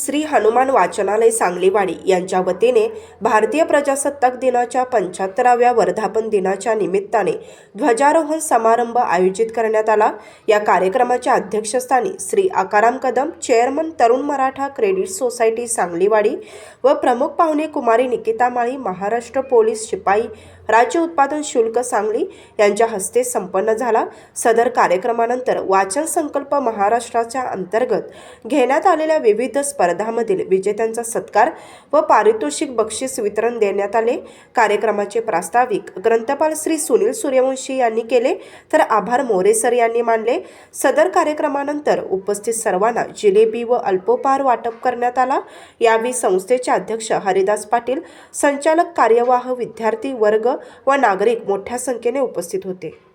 श्री हनुमान वाचनालय सांगलीवाडी यांच्या वतीने भारतीय प्रजासत्ताक दिनाच्या पंच्याहत्तराव्या वर्धापन दिनाच्या निमित्ताने ध्वजारोहण समारंभ आयोजित करण्यात आला. या कार्यक्रमाच्या अध्यक्षस्थानी श्री आकाराम कदम चेअरमन तरुण मराठा क्रेडिट सोसायटी सांगलीवाडी व प्रमुख पाहुणे कुमारी निकिता माळी महाराष्ट्र पोलीस शिपाई राज्य उत्पादन शुल्क सांगली यांच्या हस्ते संपन्न झाला. सदर कार्यक्रमानंतर वाचन संकल्प महाराष्ट्राच्या अंतर्गत घेण्यात आलेल्या विविध स्पर्धा स्पर्धामधील विजेत्यांचा सत्कार व पारितोषिक बक्षीस वितरण देण्यात आले. कार्यक्रमाचे प्रास्ताविक ग्रंथपाल श्री सुनील सूर्यवंशी यांनी केले. तर आभार मोरेसर यांनी मानले. सदर कार्यक्रमानंतर उपस्थित सर्वांना जिलेबी व अल्पोपहार वाटप करण्यात आला. यावेळी संस्थेचे अध्यक्ष हरिदास पाटील संचालक कार्यवाह विद्यार्थी वर्ग व नागरिक मोठ्या संख्येने उपस्थित होते.